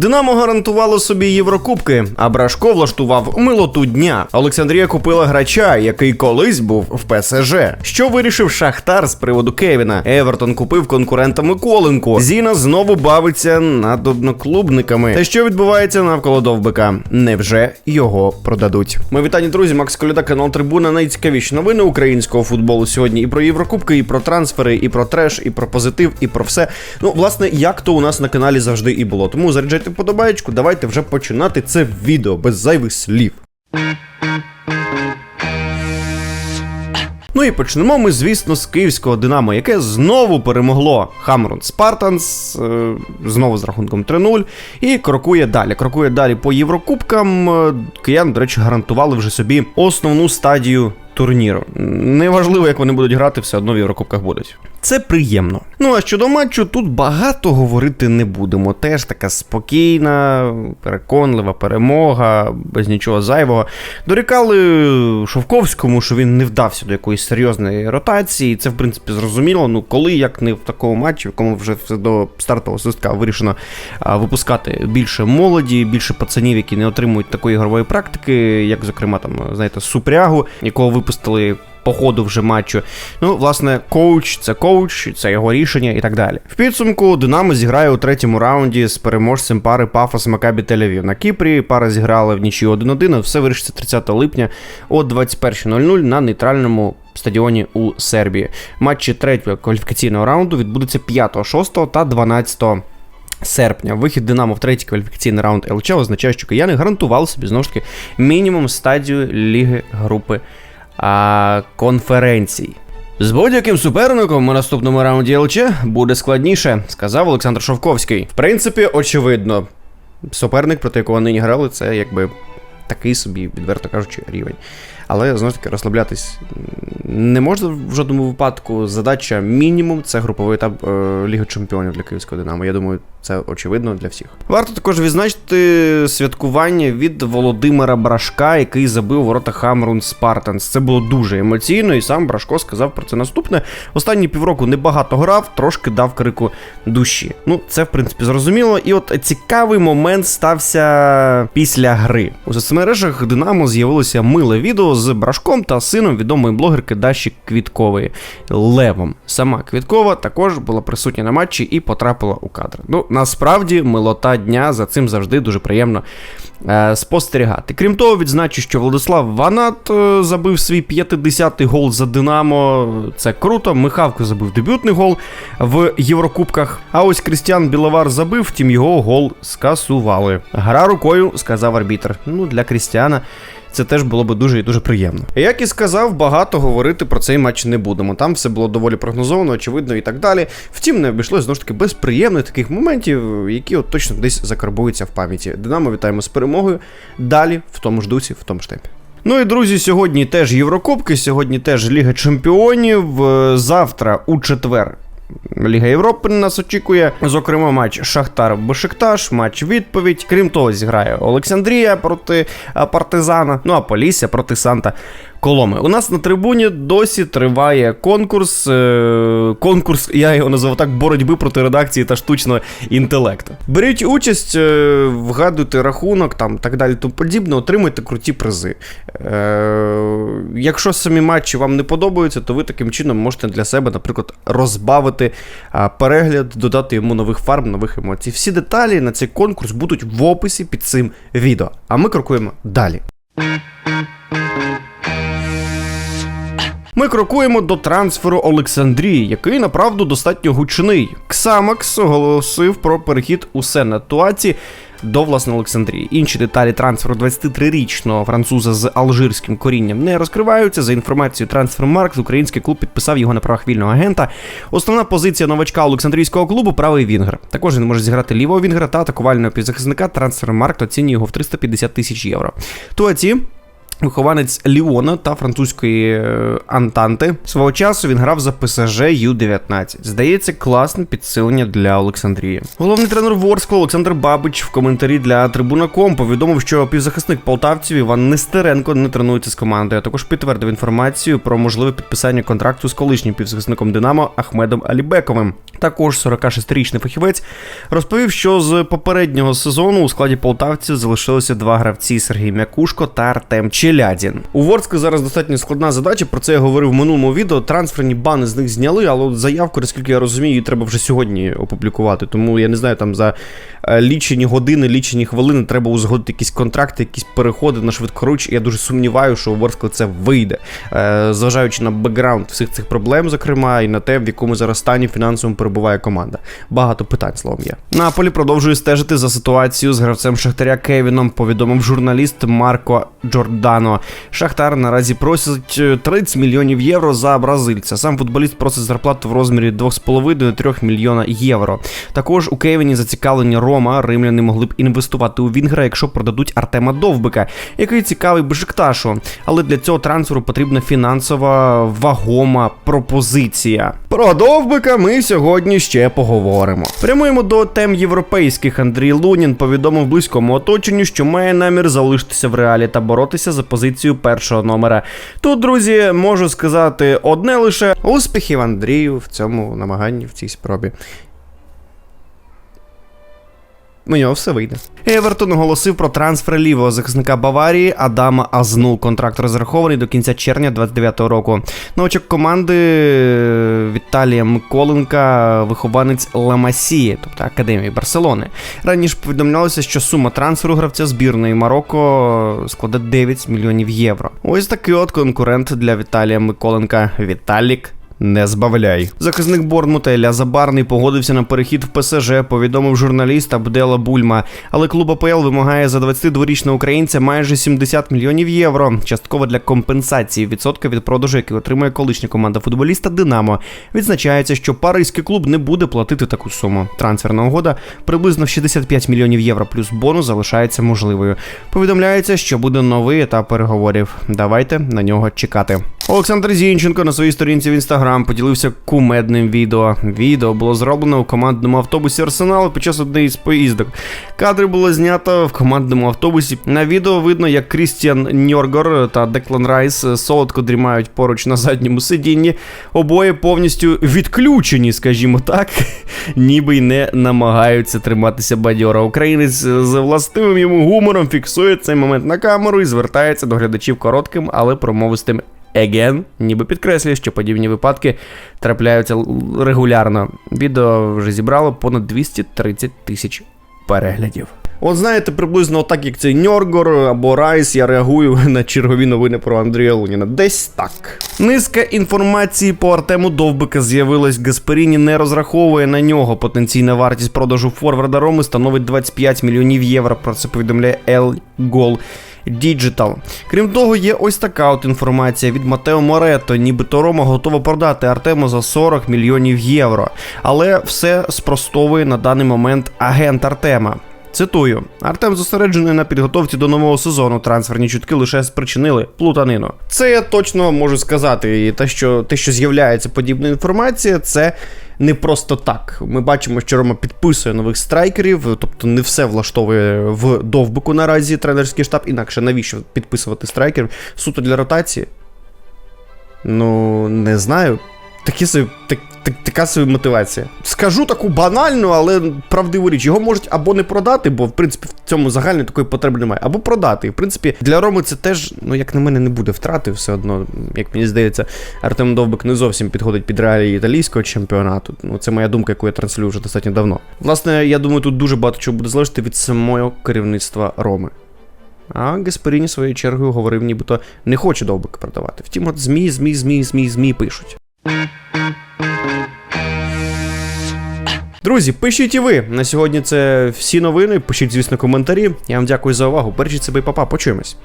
Динамо гарантувало собі Єврокубки, а Брашко влаштував милоту дня. Олександрія купила грача, який колись був в ПСЖ. Що вирішив Шахтар з приводу Кевіна? Евертон купив конкурента Миколенко. Зіна знову бавиться над одноклубниками. Та що відбувається навколо довбика? Невже його продадуть? Ми вітані, друзі. Макс Коляда, канал Трибуна. Найцікавіші новини українського футболу сьогодні. І про Єврокубки, і про трансфери, і про треш, і про позитив, і про все. Ну, власне, як то у нас на каналі завжди і було. Тому заряджайте подобаєчку, давайте вже починати це відео без зайвих слів. Ну і почнемо ми, звісно, з київського Динамо, яке знову перемогло Хамрон Спартанс, е, знову з рахунком 3-0, і крокує далі. Крокує далі по Єврокубкам. Е, Киян, до речі, гарантували вже собі основну стадію турніру. Неважливо, як вони будуть грати, все одно в Єврокубках будуть. Це приємно. Ну а щодо матчу, тут багато говорити не будемо. Теж така спокійна, переконлива перемога, без нічого зайвого. Дорікали Шовковському, що він не вдався до якоїсь серйозної ротації. Це, в принципі, зрозуміло. Ну, коли як не в такому матчі, в якому вже все до стартового свистка вирішено випускати більше молоді, більше пацанів, які не отримують такої ігрової практики, як, зокрема, там, знаєте, Супрягу, якого випустили по ходу вже матчу. Ну, власне, коуч це коуч, це його рішення і так далі. В підсумку Динамо зіграє у третьому раунді з переможцем пари Пафос Макабі Тель-Авів на Кіпрі. Пара зіграла в нічию 1-1, все вирішиться 30 липня о 21.00 на нейтральному. Стадіоні у Сербії. Матчі третього кваліфікаційного раунду відбудуться 5, 6 та 12 серпня. Вихід Динамо в третій кваліфікаційний раунд ЛЧ означає, що кияни гарантували собі знову ж таки мінімум стадію Ліги групи а, конференцій. З будь-яким суперником у наступному раунді ЛЧ буде складніше, сказав Олександр Шовковський. В принципі, очевидно, суперник, проти якого нині грали, це якби такий собі, відверто кажучи, рівень. Але знову таки розслаблятись не можна в жодному випадку. Задача мінімум це груповий етап е, Ліги Чемпіонів для Київського Динамо. Я думаю, це очевидно для всіх. Варто також відзначити святкування від Володимира Брашка, який забив ворота Хамрун Спартанс. Це було дуже емоційно, і сам Брашко сказав про це наступне. Останні півроку небагато грав, трошки дав крику душі. Ну, це в принципі зрозуміло. І от цікавий момент стався після гри. У соцмережах Динамо з'явилося миле відео з Брашком та сином відомої блогерки Даші Квіткової Левом. Сама Квіткова також була присутня на матчі і потрапила у кадр. Ну, насправді, милота дня за цим завжди дуже приємно спостерігати. Крім того, відзначу, що Владислав Ванат е, забив свій 50-й гол за Динамо. Це круто. Михавко забив дебютний гол в Єврокубках. А ось Крістіан Біловар забив, втім його гол скасували. Гра рукою, сказав арбітр. Ну, для Крістіана. Це теж було би дуже і дуже приємно. Як і сказав, багато говорити про цей матч не будемо. Там все було доволі прогнозовано, очевидно і так далі. Втім, не обійшлося знову ж таки без приємних таких моментів, які от точно десь закарбуються в пам'яті. Динамо вітаємо з перемогою. Далі в тому ж дусі, в тому ж темпі. Ну і друзі, сьогодні теж Єврокубки, сьогодні теж Ліга Чемпіонів. Е, Завтра у четвер Ліга Європи нас очікує. Зокрема, матч Шахтар Бешикташ, матч відповідь. Крім того, зіграє Олександрія проти Партизана. Ну а Полісся проти Санта. Коломи. У нас на трибуні досі триває конкурс. Е, конкурс, я його назвав так, боротьби проти редакції та штучного інтелекту. Беріть участь, е, вгадуйте рахунок, там так далі, тому подібне, отримуйте круті призи. Е, якщо самі матчі вам не подобаються, то ви таким чином можете для себе, наприклад, розбавити перегляд, додати йому нових фарб, нових емоцій. Всі деталі на цей конкурс будуть в описі під цим відео. А ми крокуємо далі. Ми крокуємо до трансферу Олександрії, який направду достатньо гучний. Ксамакс оголосив про перехід у Сенатуаці до власне Олександрії. Інші деталі трансферу 23-річного француза з алжирським корінням не розкриваються. За інформацією Трансфермаркт, український клуб підписав його на правах вільного агента. Основна позиція новачка Олександрійського клубу правий вінгер. Також він може зіграти лівого вінгера та атакувального півзахисника. Трансфермаркт оцінює його в 350 тисяч євро. Туаці Вихованець Ліона та французької е, Антанти. Свого часу він грав за ПСЖ Ю-19. Здається, класне підсилення для Олександрії. Головний тренер Ворскла Олександр Бабич в коментарі для Трибуна.ком повідомив, що півзахисник полтавців Іван Нестеренко не тренується з командою. а Також підтвердив інформацію про можливе підписання контракту з колишнім півзахисником Динамо Ахмедом Алібековим. Також 46-річний фахівець розповів, що з попереднього сезону у складі полтавців залишилися два гравці Сергій Мякушко та Артем Челядін. У Ворска зараз достатньо складна задача. Про це я говорив в минулому відео. Трансферні бани з них зняли, але заявку, наскільки я розумію, її треба вже сьогодні опублікувати. Тому я не знаю, там за е, лічені години, лічені хвилини треба узгодити якісь контракти, якісь переходи на швидкоруч. Я дуже сумніваюся, що у Ворскла це вийде, Е, зважаючи на бекграунд всіх цих проблем, зокрема, і на те, в якому зараз стані фінансовому перебуває команда. Багато питань словом є. Наполі продовжує стежити за ситуацією з гравцем Шахтаря Кевіном. Повідомив журналіст Марко Джордано. Шахтар наразі просить е, 30 мільйонів євро за бразильця. Сам футболіст просить зарплату в розмірі 2,5-3 мільйона євро. Також у Кевіні зацікавлені Рома. Римляни могли б інвестувати у Вінгра, якщо продадуть Артема Довбика, який цікавий Бешикташу. Але для цього трансферу потрібна фінансова вагома пропозиція. Про Довбика ми сьогодні ще поговоримо. Прямуємо до тем європейських. Андрій Лунін повідомив близькому оточенню, що має намір залишитися в реалі та боротися за позицію першого номера. Тут, друзі, можу сказати одне лише успіхів Андрію в цьому намаганні, в цій спробі. У нього все вийде. Евертон оголосив про трансфер лівого захисника Баварії Адама Азну. Контракт розрахований до кінця червня 29-го року. Новачок команди е, Віталія Миколенка, вихованець Ламасії, тобто Академії Барселони. Раніше повідомлялося, що сума трансферу гравця збірної Марокко складе 9 мільйонів євро. Ось такий от конкурент для Віталія Миколенка. Віталік не збавляй. Захисник Борнмута Ілля Забарний погодився на перехід в ПСЖ, повідомив журналіст Абдела Бульма. Але клуб АПЛ вимагає за 22-річного українця майже 70 мільйонів євро. Частково для компенсації відсотка від продажу, який отримує колишня команда футболіста Динамо. Відзначається, що паризький клуб не буде платити таку суму. Трансферна угода приблизно в 65 мільйонів євро плюс бонус залишається можливою. Повідомляється, що буде новий етап переговорів. Давайте на нього чекати. Олександр Зінченко на своїй сторінці в інстаграм поділився кумедним відео. Відео було зроблено у командному автобусі Арсеналу під час однієї з поїздок. Кадри було знято в командному автобусі. На відео видно, як Крістіан Ньоргор та Деклан Райс солодко дрімають поруч на задньому сидінні. Обоє повністю відключені, скажімо так, ніби й не намагаються триматися бадьора. Українець з властивим йому гумором фіксує цей момент на камеру і звертається до глядачів коротким, але промовистим Еген, ніби підкреслює, що подібні випадки трапляються регулярно. Відео вже зібрало понад 230 тисяч переглядів. От знаєте, приблизно так, як цей Ньоргор або Райс, я реагую на чергові новини про Андрія Луніна. Десь так. Низка інформації по Артему Довбика з'явилась. Гасперіні не розраховує на нього. Потенційна вартість продажу форварда Роми становить 25 мільйонів євро. Про це повідомляє El Gol. Digital. Крім того, є ось така от інформація від Матео Моретто, нібито Рома готова продати Артема за 40 мільйонів євро. Але все спростовує на даний момент агент Артема. Цитую: Артем зосереджений на підготовці до нового сезону. Трансферні чутки лише спричинили плутанину. Це я точно можу сказати. І те, що те, що з'являється подібна інформація, це не просто так. Ми бачимо, що Рома підписує нових страйкерів, тобто не все влаштовує в довбику наразі тренерський штаб. Інакше навіщо підписувати страйкерів суто для ротації? Ну, не знаю. Такі собі, так, так, така собі мотивація. Скажу таку банальну, але правдиву річ. Його можуть або не продати, бо в принципі в цьому загальної такої потреби немає, або продати. І в принципі для Роми це теж, ну як на мене, не буде втрати. Все одно, як мені здається, Артем Довбик не зовсім підходить під реалії італійського чемпіонату. Ну це моя думка, яку я транслюю вже достатньо давно. Власне, я думаю, тут дуже багато чого буде залежати від самого керівництва Роми. А Гасперіні своєю чергою говорив, нібито не хоче довбик продавати. Втім, от ЗМІ, ЗМІ, ЗМІ, ЗМІ, ЗМІ пишуть. Друзі, пишіть і ви. На сьогодні це всі новини. Пишіть, звісно, коментарі. Я вам дякую за увагу. Бережіть себе і папа, почуємось.